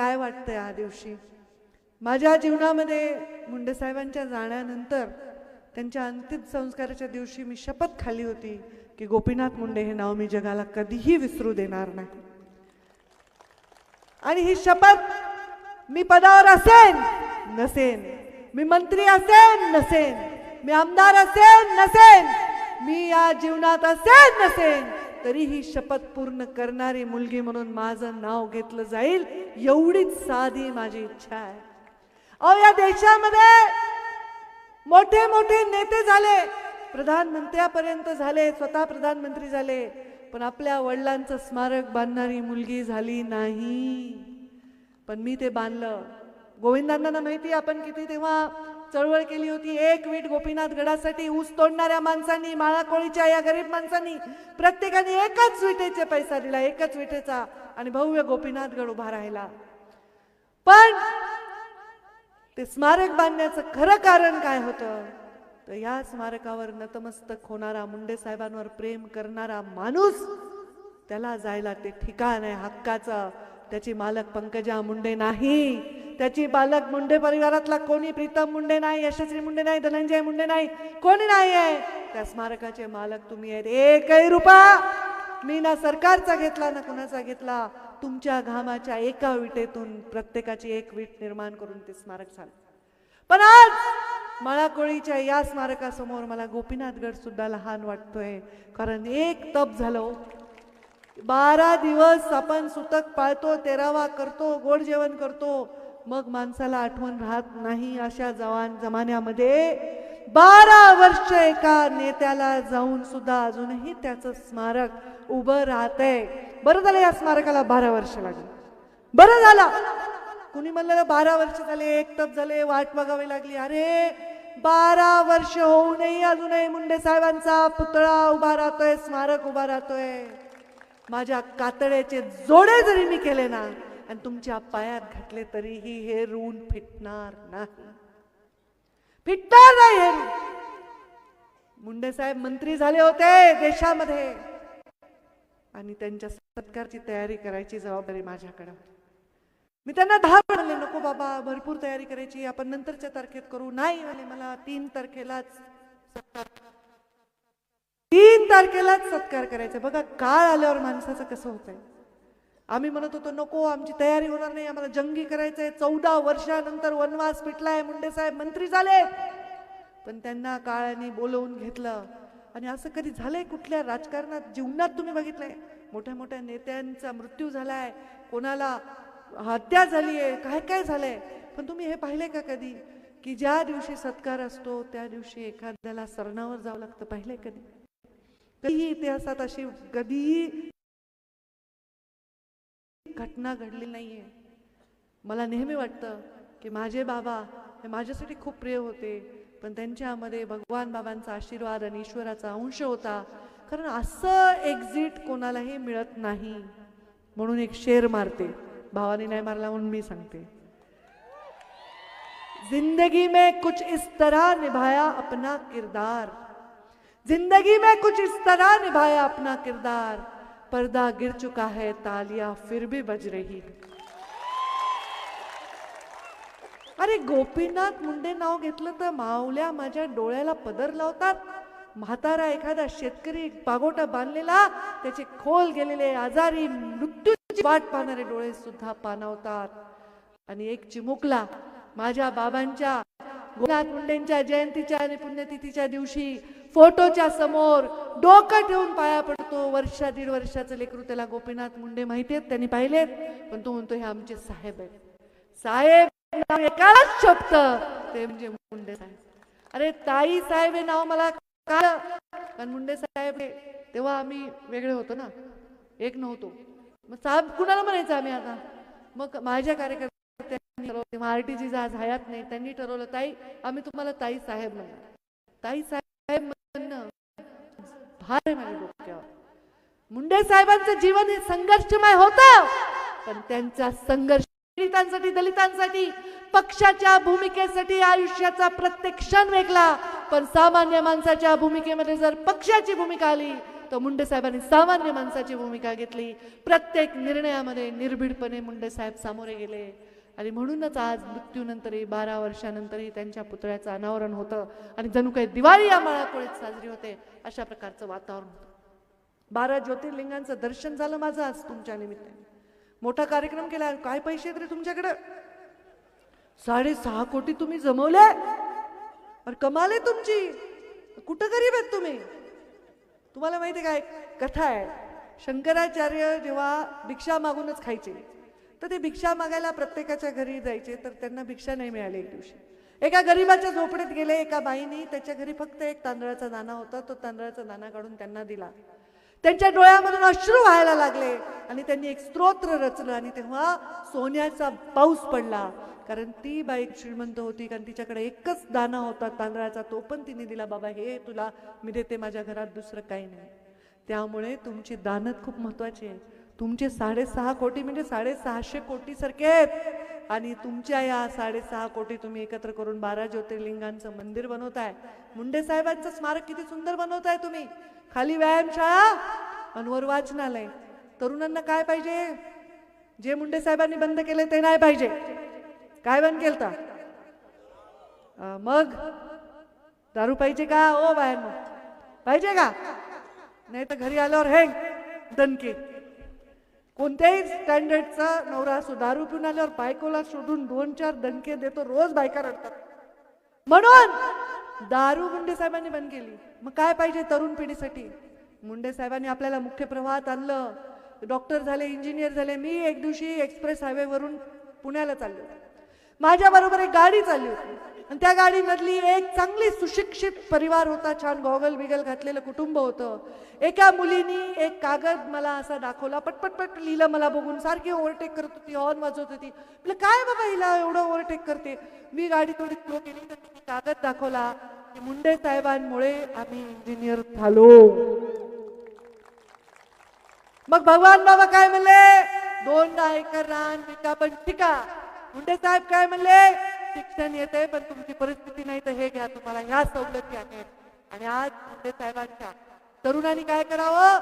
काय वाटतं या दिवशी? माझ्या जीवनामध्ये मुंडेसाहेबांच्या जाण्यानंतर त्यांच्या अंतिम संस्काराच्या दिवशी मी शपथ खाली होती की गोपीनाथ मुंडे हे नाव मी जगाला कधीही विसरू देणार नाही. आणि ही शपथ मी पदावर असेन नसेन. मी मंत्री असेन नसेन. मी आमदार असेन नसेन. मी या जीवनात असेन नसेन. तरी ही शपथ पूर्ण करणारी मुलगी म्हणून माझं नाव घेतलं जाईल. एवढीच साधी माझी इच्छा आहे. अहो या देशामध्ये मोठे मोठे नेते झाले. प्रधानमंत्र्यापर्यंत झाले स्वतः प्रधानमंत्री झाले. पण आपल्या वडिलांचं स्मारक बांधणारी मुलगी झाली नाही. पण मी ते बांधलं. गोविंदांना माहिती आपण किती तेव्हा चळवळ केली होती. एक वीट गोपीनाथ गडासाठी ऊस तोडणाऱ्या माणसांनी माळाकोळीच्या या गरीब माणसांनी प्रत्येकाने एकच विटेचे पैसा दिला एकच विटेचा आणि भव्य गोपीनाथ गड उभा राहिला. पण ते स्मारक बांधण्याचं खरं कारण काय होतं? तर या स्मारकावर नतमस्तक होणारा मुंडे साहेबांवर प्रेम करणारा माणूस त्याला जायला ते ठिकाण आहे हक्काचं. त्याची मालक पंकजा मुंडे नाही. त्याची बालक मुंडे परिवारातला कोणी? प्रीतम मुंडे नाही यशस्वी मुंडे नाही धनंजय मुंडे नाही. कोणी नाही आहे? त्या स्मारकाचे मालक तुम्ही आहेत. एकही रुपा मी ना सरकारचा घेतला ना कुणाचा घेतला. तुमच्या घामाच्या एका विटेतून प्रत्येकाची एक वीट निर्माण करून ते स्मारक झालं. पण आज मळाकोळीच्या या स्मारकासमोर मला गोपीनाथगड सुद्धा लहान वाटतोय. कारण एक तप झालं हो. बारा दिवस आपण सुतक पाळतो तेरावा करतो गोड जेवण करतो. मग माणसाला आठवण राहत नाही अशा जवान जमान्यामध्ये. बारा वर्ष एका नेत्याला जाऊन सुद्धा अजूनही त्याचं स्मारक उभं राहतंय. बरं झालं या स्मारकाला बारा वर्ष लागली. बरं झालं. कुणी म्हणलं बारा वर्ष झाले एक तप झाले वाट बघावी लागली. अरे बारा वर्ष होऊनही अजूनही मुंडे साहेबांचा पुतळा उभा राहतोय स्मारक उभा राहतोय. माझ्या कातड्याचे जोडे जरी मी केले ना आणि तुमच्या पायात घातले तरीही हे ऋण फिटणार नाही. फिटणार नाही हे ऋण. मुंडे साहेब मंत्री झाले होते देशामध्ये. आणि त्यांच्या सत्कारची तयारी करायची जबाबदारी माझ्याकडे होती. मी त्यांना दहा म्हणले नको बाबा भरपूर तयारी करायची आपण नंतरच्या तारखेत करू. नाही म्हणे मला तीन तारखेलाच सत्कार तीन तारखेलाच सत्कार करायचा. बघा काळ आल्यावर माणसाचं कसं होतंय? आम्ही म्हणत होतो नको आमची तयारी होणार नाही आम्हाला जंगी करायचंय. चौदा वर्षानंतर वनवास पिटलाय मुंडे साहेब मंत्री झाले पण त्यांना काळाने बोलवून घेतलं. आणि असं कधी झालंय कुठल्या राजकारणात? जीवनात तुम्ही बघितलंय? मोठ्या मोठ्या नेत्यांचा मृत्यू झालाय. कोणाला हत्या झाली आहे काय काय झालंय? पण तुम्ही हे पाहिले का कधी? की ज्या दिवशी सत्कार असतो त्या दिवशी एखाद्याला सरणावर जावं लागतं. पाहिलंय कधी? कधीही इतिहासात अशी कधीही घटना घडली आहे मला नेहमी वाटतं की माझे बाबा हे माझ्यासाठी खूप प्रिय होते पण त्यांच्यामध्ये भगवान बाबांचा आशीर्वाद आणि ईश्वराचा अंश होता. कारण असं एक्झिट कोणालाही मिळत नाही. म्हणून एक शेर मारते. भावाने नाही मारला म्हणून मी सांगते. जिंदगी में कुछ इस तरह निभाया अपना किरदार. जिंदगी में कुछ इस तरह निभाया अपना किरदार. पर्दा गिर चुका है तालियां फिर भी बज रही है। अरे गोपीनाथ मुंडे नाव घेतलं तर मावल्या माझ्या डोळ्याला पदर लावतात. म्हातारा एखादा शेतकरी पागोटा बांधलेला त्याचे खोल गेलेले आजारी मृत्यूची वाट पाहणारे डोळे सुद्धा पाणावतात आणि एक चिमुकला माझ्या बाबांच्या गोपीनाथ मुंडेंच्या जयंतीच्या आणि पुण्यतिथीच्या दिवशी फोटोच्या समोर डोकं ठेवून पाया तो वर्षा दीड वर्षाचं लेकरू त्याला गोपीनाथ मुंडे माहिती आहेत त्यांनी पाहिलेत पण तो म्हणतो हे आमचे साहेब आहेत. साहेब एकालाच शोभत. ते म्हणजे मुंडे साहेब. अरे ताई साहेब हे नाव मला का पण मुंडे साहेब हे तेव्हा आम्ही वेगळे होतो ना. एक नव्हतो. मग साहेब कुणाला म्हणायचं आम्ही आता? मग माझ्या कार्यकर्त्यांनी ठरवलं. तेव्हा आरटीजी आज हयात नाही. त्यांनी ठरवलं ताई आम्ही तुम्हाला ताई साहेब म्हणणार. ताई साहेब म्हणणं भार आहे माझ्या डोक्यावर. मुंडे साहेबांचं जीवन हे संघर्षमय होतं. पण त्यांचा संघर्ष पीडितांसाठी दलितांसाठी पक्षाच्या भूमिकेसाठी आयुष्याचा प्रत्येक क्षण वेगळा. पण सामान्य माणसाच्या भूमिकेमध्ये जर पक्षाची भूमिका आली तर मुंडे साहेबांनी सामान्य माणसाची भूमिका घेतली. प्रत्येक निर्णयामध्ये निर्भीडपणे मुंडे साहेब सामोरे गेले. आणि म्हणूनच आज मृत्यूनंतरही बारा वर्षानंतरही त्यांच्या पुतळ्याचं अनावरण होतं. आणि जणू काही दिवाळी या मळाकोळीत साजरी होते अशा प्रकारचं वातावरण होतं. बारा ज्योतिर्लिंगांचं दर्शन झालं माझं आज तुमच्या निमित्ताने. मोठा कार्यक्रम केला काय पैसे आहेत रे तुमच्याकडे? साडेसहा कोटी तुम्ही जमवले? अरे कमाल आहे तुमची. कुठं गरीब आहेत तुम्ही? तुम्हाला माहिती आहे काय? कथा आहे. शंकराचार्य जेव्हा भिक्षा मागूनच खायचे तर ते भिक्षा मागायला प्रत्येकाच्या घरी जायचे तर त्यांना भिक्षा नाही मिळाली एक दिवशी. एका गरीबाच्या झोपडीत गेले एका बाईनी त्याच्या घरी फक्त एक तांदळाचा नाना होता तो तांदळाचा नाना काढून त्यांना दिला. त्यांच्या डोळ्यामधून अश्रू व्हायला लागले. आणि त्यांनी एक स्तोत्र रचलं आणि तेव्हा सोन्याचा पाऊस पडला. कारण ती बाई श्रीमंत होती कारण तिच्याकडे एकच दाना होता तांदळाचा तो पण तिने दिला बाबा हे तुला मी देते माझ्या घरात दुसरं काही नाही. त्यामुळे तुमची दानत खूप महत्वाची आहे तुमचे साडेसहा कोटी म्हणजे साडेसहाशे कोटीसारखे आहेत. आणि तुमच्या या साडेसहा कोटी तुम्ही एकत्र करून बारा ज्योतिर्लिंगांचं मंदिर बनवताय. मुंडे साहेबांचं स्मारक किती सुंदर बनवताय तुम्ही. खाली व्यायामशाळा आणि वर वाचनालय. तरुणांना काय पाहिजे? जे मुंडे साहेबांनी बंद केले ते नाही पाहिजे. काय बंद केलं मग? दारू पाहिजे का? ओ बाहेर पाहिजे का? नाही तर घरी आल्यावर हे दणके. कोणत्याही स्टँडर्डचा नवरा असो दारू पिऊन आल्यावर बायकोला शोधून दोन चार दणके देतो रोज बायका रडतात. म्हणून दारू मुंडे साहेबांनी बंद केली. मग काय पाहिजे तरुण पिढीसाठी? मुंडे साहेबांनी आपल्याला मुख्य प्रवाहात आणलं. डॉक्टर झाले इंजिनियर झाले मी एक दिवशी एक्सप्रेस हायवेवरून पुण्याला चालले. माझ्याबरोबर एक गाडी चालली होती. आणि त्या गाडीमधली एक चांगली सुशिक्षित परिवार होता. छान गॉगल बिगल घातलेलं कुटुंब होतं. एका मुलीनी एक कागद मला असा दाखवला. पटपट पट लिहिलं मला बघून. सारखी ओव्हरटेक करत होती हॉर्न वाजवत होती. म्हटलं काय बाबा हिला एवढं ओव्हरटेक करते? मी गाडी थोडी स्लो केली तर कागद दाखवला. मुंडे साहेबांमुळे आम्ही इंजिनियर झालो. मग भगवान बाबा काय म्हणले? दोन एकर रान पिका पण टिका. मुंडे साहेब काय म्हणले? शिक्षण येते पण तुमची परिस्थिती नाही तर हे घ्या तुम्हाला ह्या सवलती आहेत. आणि आज मुंडे साहेबांच्या तरुणांनी काय करावं?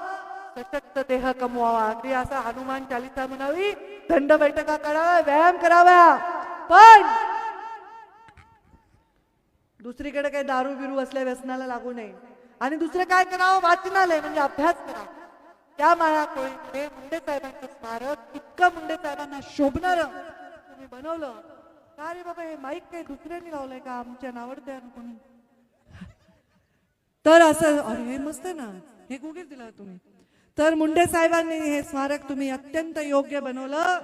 सशक्त देह कमवावा. अगदी असा हनुमान चालिसा म्हणावी दंड बैठका कराव्या व्यायाम कराव्या. पण दुसरीकडे काही दारू बिरू असल्या व्यसनाला लागू नये. आणि दुसरं काय करावं? वाचनालय म्हणजे अभ्यास करा. त्या माळाकोळीमध्ये मुंडे साहेबांचं स्मारक इतकं मुंडे साहेबांना शोभणार तुम्ही बनवलं. का रे बाबा हे माईक काही दुसऱ्यांनी लावलंय का? आमच्या नावडत्या कोणी तर असं अरे हे मस्त ना. हे कुठे दिला तुम्ही. तर मुंडे साहेबांनी हे स्मारक तुम्ही अत्यंत योग्य बनवलं.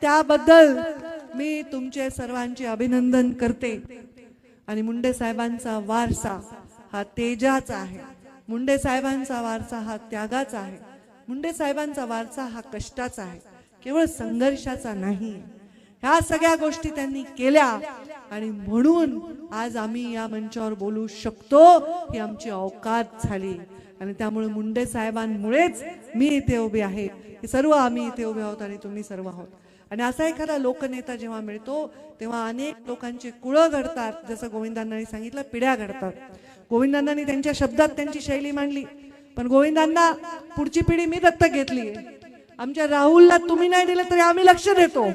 त्याबद्दल मी तुमचे सर्वांचे अभिनंदन करते. आणि मुंडे साहेबांचा वारसा हा तेजाचा आहे. मुंडे साहेबांचा वारसा हा त्यागाचा आहे. मुंडे साहेबांचा वारसा हा कष्टाचा आहे. केवळ संघर्षाचा नाही. ह्या सगळ्या गोष्टी त्यांनी केल्या. आणि म्हणून आज आम्ही या मंचावर बोलू शकतो ही आमची अवकात झाली. आणि त्यामुळे मुंडे साहेबांमुळेच मी इथे उभे आहे. हे सर्व आम्ही इथे उभे आहोत आणि तुम्ही सर्व आहोत. आणि असा एखादा लोकनेता जेव्हा मिळतो तेव्हा अनेक लोकांचे कुळं घडतात. जसं गोविंदांनी सांगितलं पिढ्या घडतात. गोविंदांनी त्यांच्या शब्दात त्यांची शैली मांडली. पण गोविंदांना पुढची पिढी मी दत्तक घेतली आमच्या राहुलला तुम्ही नाही दिलं तरी आम्ही लक्ष देतो.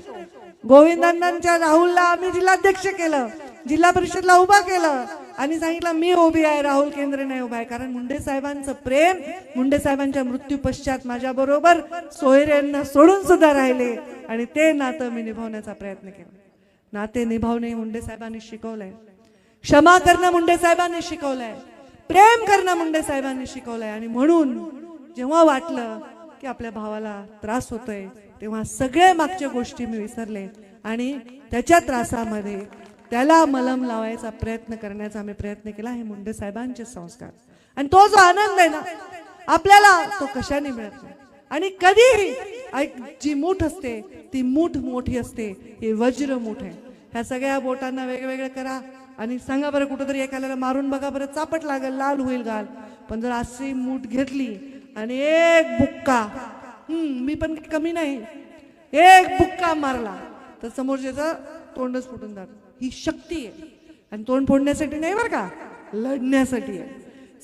गोविंदांच्या राहुलला आम्ही जिल्हाध्यक्ष केलं. जिल्हा परिषदला उभा केलं. आणि सांगितलं मी उभी आहे राहुल केंद्र नाही उभा आहे. कारण मुंडे साहेबांचं प्रेम मुंडे साहेबांच्या मृत्यू पश्चात माझ्या बरोबर सोयऱ्यांना सोडून सुद्धा राहिले. आणि ते नातं मी निभावण्याचा प्रयत्न केला. नाते निभावणे मुंडे साहेबांनी शिकवलंय. क्षमा करणं मुंडे साहेबांनी शिकवलंय. प्रेम करणं मुंडे साहेबांनी शिकवलंय. आणि म्हणून जेव्हा वाटलं की आपल्या भावाला त्रास होतोय तेव्हा सगळ्या मागच्या गोष्टी मी विसरले आणि त्याच्या त्रासामध्ये त्याला मलम लावायचा प्रयत्न करण्याचा आम्ही प्रयत्न केला हे मुंडे साहेबांचे संस्कार. आणि तो जो आनंद आहे ना आपल्याला तो कशाने मिळत नाही. आणि कधीही ऐक जी मूठ असते ती मूठ मोठी असते हे वज्र मूठ आहे. ह्या सगळ्या बोटांना वेगवेगळे करा आणि सांगा बरं कुठंतरी एखाद्याला मारून बघा बरं चापट लागेल लाल होईल गाल. पण जर अशी मूठ घेतली आणि एक बुक्का मी पण कमी नाही. एक बुक्का मारला. तर समोरच्याचं तोंडच फुटून जात. ही शक्ती आहे. आणि तोंड फोडण्यासाठी नाही बरं का? लढण्यासाठी आहे.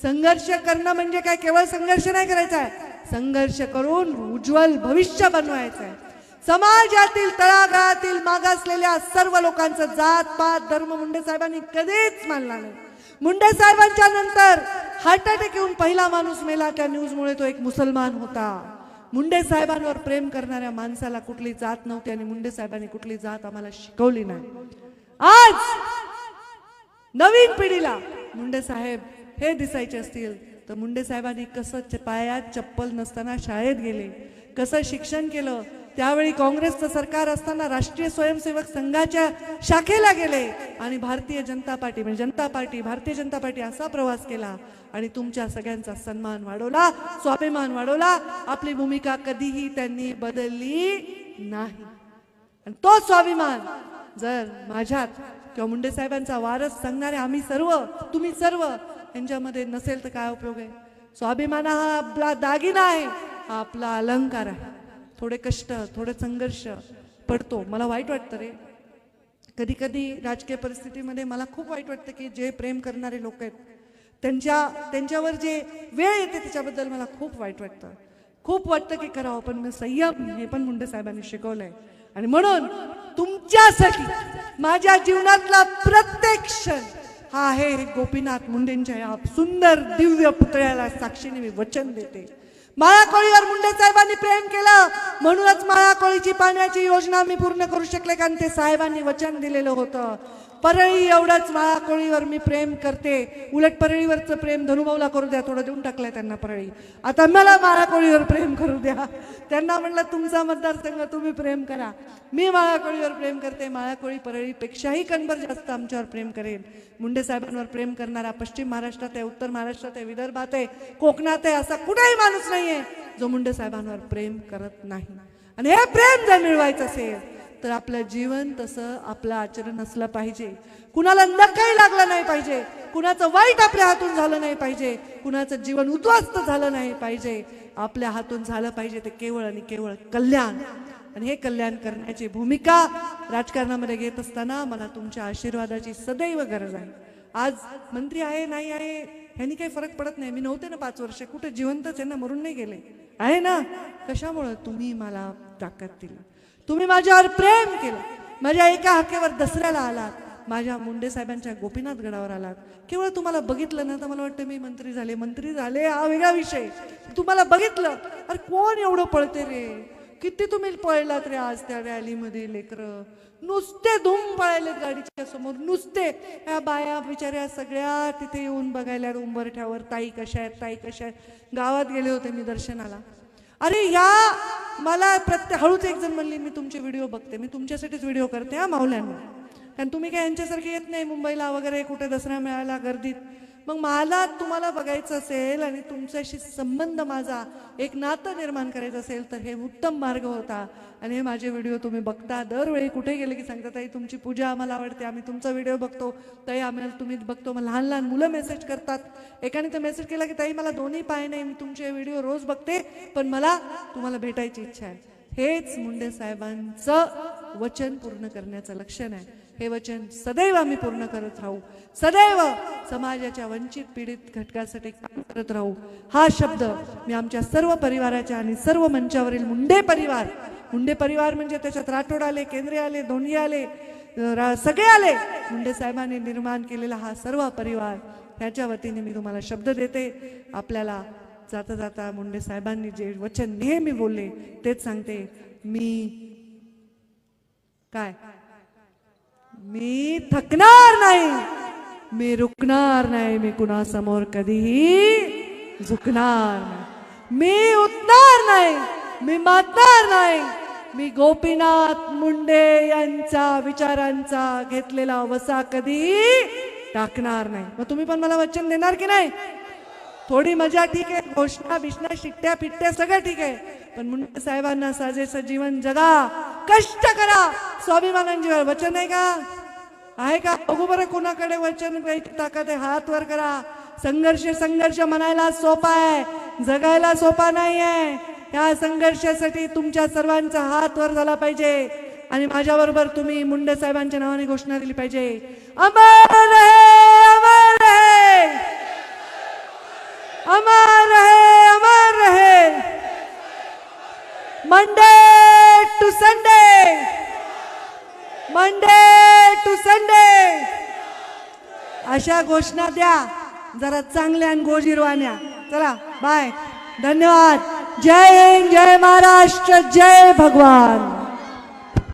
संघर्ष करणं म्हणजे काय? केवळ संघर्ष नाही करायचा आहे. संघर्ष करून उज्ज्वल भविष्य बनवायचं आहे. समाजातील तळागाळातील मागासलेल्या सर्व लोकांचं जात पात धर्म मुंडे साहेबांनी कधीच मानला नाही. मुंडे साहेबांच्या नंतर हार्ट अटॅक येऊन पहिला माणूस मेला. त्या न्यूजमुळे तो एक मुसलमान होता. मुंडे साहेबांवर प्रेम करणाऱ्या माणसाला कुठली जात नव्हती आणि मुंडे साहेबांनी कुठली जात आम्हाला शिकवली नाही. आज नवीन पिढीला मुंडे साहेब हे दिसायचे असतील तर मुंडे साहेबांनी कसं च- पायात चप्पल नसताना शाळेत गेले कसं शिक्षण केलं त्यावेळी काँग्रेसचं सरकार असताना राष्ट्रीय स्वयंसेवक संघाच्या शाखेला गेले आणि भारतीय जनता पार्टी म्हणजे जनता पार्टी भारतीय जनता पार्टी असा प्रवास केला आणि तुमच्या सगळ्यांचा सन्मान वाढवला स्वाभिमान वाढवला. आपली भूमिका कधीही त्यांनी बदलली नाही. आणि तो स्वाभिमान जर माझ्यात किंवा मुंडे साहेबांचा वारस सांगणारे आम्ही सर्व तुम्ही सर्व यांच्यामध्ये नसेल तर काय उपयोग आहे? स्वाभिमान हा आपला दागिना आहे आपला अलंकार आहे. थोडे कष्ट थोडे संघर्ष पडतो. मला वाईट वाटतं रे. कधी कधी राजकीय परिस्थितीमध्ये मला खूप वाईट वाटतं की जे प्रेम करणारे लोक आहेत त्यांच्या त्यांच्यावर जे वेळ येते त्याच्याबद्दल मला खूप वाईट वाटतं. खूप वाटतं की करावं पण मी संयम हे पण मुंडे साहेबांनी शिकवलंय. आणि म्हणून तुमच्यासाठी माझ्या जीवनातला प्रत्येक क्षण हा आहे गोपीनाथ मुंडेंच्या या सुंदर दिव्य पुतळ्याला साक्षीने मी वचन देते. माळाकोळीवर मुंडे साहेबांनी प्रेम केलं. म्हणूनच माळाकोळीची पाण्याची योजना मी पूर्ण करू शकले कारण ते साहेबांनी वचन दिलेलं होतं. परळी एवढंच माळाकोळीवर मी प्रेम करते. उलट परळीवरचं प्रेम धनुभाऊला करू द्या थोडं देऊन टाकलंय त्यांना परळी. आता मला माळाकोळीवर प्रेम करू द्या. त्यांना म्हटलं तुमचा मतदारसंघ तुम्ही प्रेम करा. मी माळाकोळीवर प्रेम करते माळाकोळी परळीपेक्षाही कणभर जास्त आमच्यावर प्रेम करेल. मुंडे साहेबांवर प्रेम करणारा पश्चिम महाराष्ट्रात आहे उत्तर महाराष्ट्रात आहे विदर्भात आहे कोकणात आहे असा कुठेही माणूस नाहीये जो मुंडे साहेबांवर प्रेम करत नाही. आणि हे प्रेम जर मिळवायचं असेल तर आपलं जीवन तसं आपलं आचरण असलं पाहिजे. कुणाला नकही लागलं नाही पाहिजे. कुणाचं वाईट आपल्या हातून झालं नाही पाहिजे. कुणाचं जीवन उद्ध्वस्त झालं नाही पाहिजे. आपल्या हातून झालं पाहिजे ते केवळ आणि केवळ कल्याण. आणि हे कल्याण करण्याची भूमिका राजकारणामध्ये घेत असताना मला तुमच्या आशीर्वादाची सदैव गरज आहे. आज मंत्री आहे नाही आहे ह्यांनी काही फरक पडत नाही. मी नव्हते ना पाच वर्ष. कुठे जिवंतच आहे ना मरून नाही गेले. आहे ना? कशामुळं तुम्ही मला ताकद दिली? तुम्ही माझ्यावर प्रेम केलं. माझ्या एका हाकेवर दसऱ्याला आलात. माझ्या मुंडे साहेबांच्या गोपीनाथ गडावर आलात. केवळ तुम्हाला बघितलं ना तर मला वाटतं मी मंत्री झाले. मंत्री झाले हा वेगळा विषय. तुम्हाला बघितलं? अरे कोण एवढं पळते रे? किती तुम्ही पळलात रे आज त्या रॅलीमध्ये लेकरं? नुसते धूम पळायलेत गाडीच्या समोर. नुसते. ह्या बाया बिचाऱ्या सगळ्या तिथे येऊन बघायला उंबरठ्यावर ताई कशा आहेत ताई कशा आहेत? गावात गेले होते मी दर्शनाला. अरे या मला प्रत्येक हळूच एक जण म्हणली मी तुमचे व्हिडिओ बघते मी तुमच्यासाठीच व्हिडिओ करते हा माऊल्यांना कारण तुम्ही काय यांच्यासारखे येत नाही मुंबईला वगैरे कुठे दसरा मिळाला गर्दीत. मग मला तुम्हाला बघायचं असेल आणि तुमच्याशी संबंध माझा एक नातं निर्माण करायचं असेल तर हे उत्तम मार्ग होता. आणि हे माझे व्हिडिओ तुम्ही बघता. दरवेळी कुठे गेले की सांगता ताई तुमची पूजा आम्हाला आवडते. आम्ही तुमचा व्हिडिओ बघतो. ताई आम्हाला तुम्ही बघतो. मग लहान लहान मुलं मेसेज करतात. एकाने तर मेसेज केला की ताई मला दोन्ही पाय नाही. मी तुमचे व्हिडिओ रोज बघते पण मला तुम्हाला भेटायची इच्छा आहे. हेच मुंडे साहेबांचं वचन पूर्ण करण्याचं लक्षण आहे. हे वचन सदैव आम्ही पूर्ण करत राहू. सदैव समाजाच्या वंचित पीडित घटकासाठी काम करत राहू. हा शब्द मी आमच्या सर्व परिवाराच्या आणि सर्व मंचावरील मुंडे परिवार मुंडे परिवार म्हणजे त्याच्यात राठोड आले केंद्रे आले दोन्ही आले रा- सगळे आले. मुंडे साहेबांनी निर्माण केलेला हा सर्व परिवार त्याच्या वतीने मी तुम्हाला शब्द देते. आपल्याला जाता जाता मुंडे साहेबांनी जे वचन नेहमी बोलले तेच सांगते. मी काय? मी थकणार नाही. मी रुकणार नाही. मी कुणासमोर कधीही झुकणार नाही. मी उठणार नाही. मी मातणार नाही. मी गोपीनाथ मुंडे यांच्या विचारांचा घेतलेला वसा कधी टाकणार नाही. मग तुम्ही पण मला वचन देणार की नाही? थोडी मजा ठीक आहे. घोषणा बिष्णा शिट्ट्या पिट्ट्या सगळं ठीक आहे. पण मुंडे साहेबांना साजेचं जीवन जगा. कष्ट करा. स्वाभिमानांची वचन आहे का? आहे का? बघू बरं कोणाकडे वचन द्यायची ताकद आहे हात वर करा. संघर्ष संघर्ष म्हणायला सोपा आहे. जगायला सोपा नाही आहे या संघर्षासाठी तुमच्या सर्वांचा हात वर झाला पाहिजे. आणि माझ्याबरोबर तुम्ही मुंडे साहेबांच्या नावाने घोषणा दिली पाहिजे. अमर रहे अमर रहे अमर रहे अमर Monday to Sunday Monday to Sunday अशा घोषणा द्या. जरा चांगल्या आणि गोजीरवाण्या चला बाय धन्यवाद. जय हिंद जय महाराष्ट्र जय भगवान.